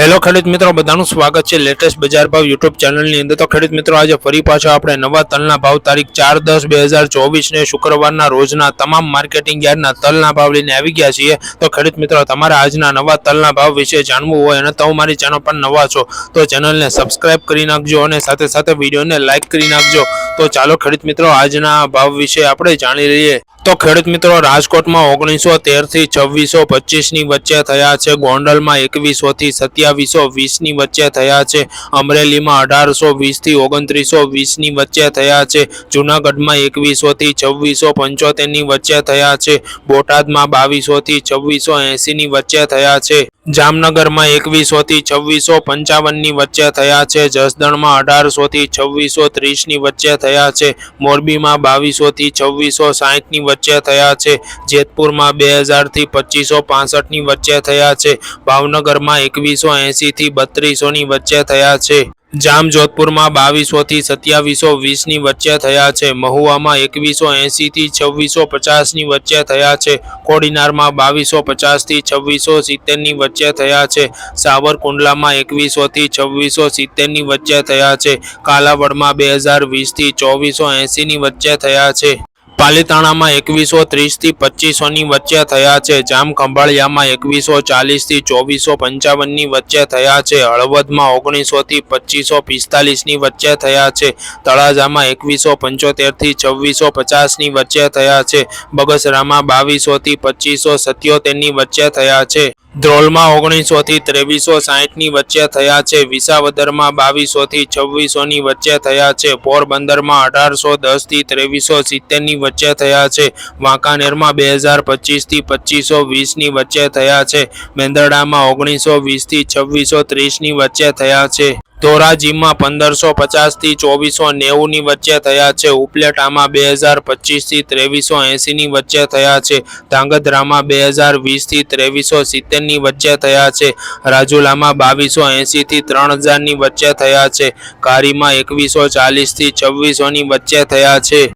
Hello ખેડૂત મિત્રો, બધાનું સ્વાગત છે લેટેસ્ટ બજાર ભાવ યુટ્યુબ ચેનલની અંદર. તો ખેડૂત મિત્રો, આજે ફરી પાછો આપણે નવા તલના ભાવ તારીખ ચાર દસ બે હજાર ચોવીસને શુક્રવારના રોજના તમામ માર્કેટિંગ યાર્ડના તલના ભાવ લઈને આવી ગયા છીએ. તો ખેડૂત મિત્રો, તમારે આજના નવા તલના ભાવ વિશે જાણવું હોય અને તમે મારી ચેનલ પર નવા છો, તો ચેનલને સબસ્ક્રાઇબ કરી નાખજો અને સાથે સાથે વિડીયોને લાઇક કરી નાખજો. તો ચાલો ખેડૂત મિત્રો, આજના ભાવ વિશે આપણે જાણી લઈએ. તો ખેડૂત મિત્રો, રાજકોટમાં ઓગણીસો તેરથી છવ્વીસો પચીસની વચ્ચે થયા છે. ગોંડલમાં એકવીસો થી સત્યાવીસો વીસની વચ્ચે થયા છે. અમરેલીમાં અઢારસો વીસથી ઓગણત્રીસો વીસની વચ્ચે થયા છે. જુનાગઢમાં એકવીસો થી છવ્વીસો પંચોતેરની વચ્ચે થયા છે. બોટાદમાં બાવીસો થી છવ્વીસો એંસીની વચ્ચે થયા છે. જામનગરમાં એકવીસો થી છવ્વીસો પંચાવનની વચ્ચે થયા છે. જસદણમાં અઢારસો થી છવ્વીસો ત્રીસની વચ્ચે થયા છે. મોરબીમાં બાવીસો થી છવ્વીસો સાહીઠની વચ્ચે થયા છે. જેતપુરમાં બે હજારથી પચીસો પાસઠની વચ્ચે થયા છે. ભાવનગરમાં એકવીસો એંસી થી બત્રીસો ની વચ્ચે થયા છે. જામજોધપુરમાં બાવીસો થી સત્યાવીસો વીસની વચ્ચે થયા છે. મહુવામાં એકવીસો એંસીથી છવ્વીસો પચાસની વચ્ચે થયા છે. કોડીનારમાં બાવીસો પચાસથી છવ્વીસો સિત્તેરની વચ્ચે થયા છે. સાવરકુંડલામાં એકવીસો થી છવ્વીસો સિત્તેરની વચ્ચે થયા છે. કાલાવડમાં બે હજાર વીસથી ચોવીસો એંસીની વચ્ચે થયા છે. પાલીતાણામાં એકવીસો ત્રીસથી પચીસો ની વચ્ચે થયા છે. જામ ખંભાળિયામાં એકવીસો ચાલીસથી ચોવીસો પંચાવનની વચ્ચે થયા છે. હળવદમાં ઓગણીસો થી પચીસો પિસ્તાલીસની વચ્ચે થયા છે. તળાજામાં એકવીસો પંચોતેરથી છવ્વીસો પચાસની વચ્ચે થયા છે. બગસરામાં બાવીસો થી પચીસો સત્યોતેરની વચ્ચે થયા છે. ધ્રોલમાં ઓગણીસો થી ત્રેવીસો સાહીઠની વચ્ચે થયા છે. વિસાવદરમાં બાવીસો થી છવ્વીસો ની વચ્ચે થયા છે. પોરબંદરમાં અઢારસો દસથી ત્રેવીસો સિત્તેરની વચ્ચે થયા છે. વાંકાનેરમાં બે હજાર પચીસથી પચીસો વીસની વચ્ચે થયા છે. મેંદરડામાં ઓગણીસો વીસથી છવ્વીસો ત્રીસની વચ્ચે થયા છે. ધોરાજીમાં પંદરસો પચાસથી ચોવીસો નેવું ની વચ્ચે થયા છે. ઉપલેટામાં બે હજાર પચીસથી ત્રેવીસો એંસીની વચ્ચે થયા છે. ધાંગધ્રામાં બે હજાર વીસથી ત્રેવીસો સિત્તેરની વચ્ચે થયા છે. રાજુલામાં બાવીસો એંસીથી ત્રણ હજારની વચ્ચે થયા છે. કારીમાં એકવીસો ચાલીસથી છવ્વીસો ની વચ્ચે થયા છે.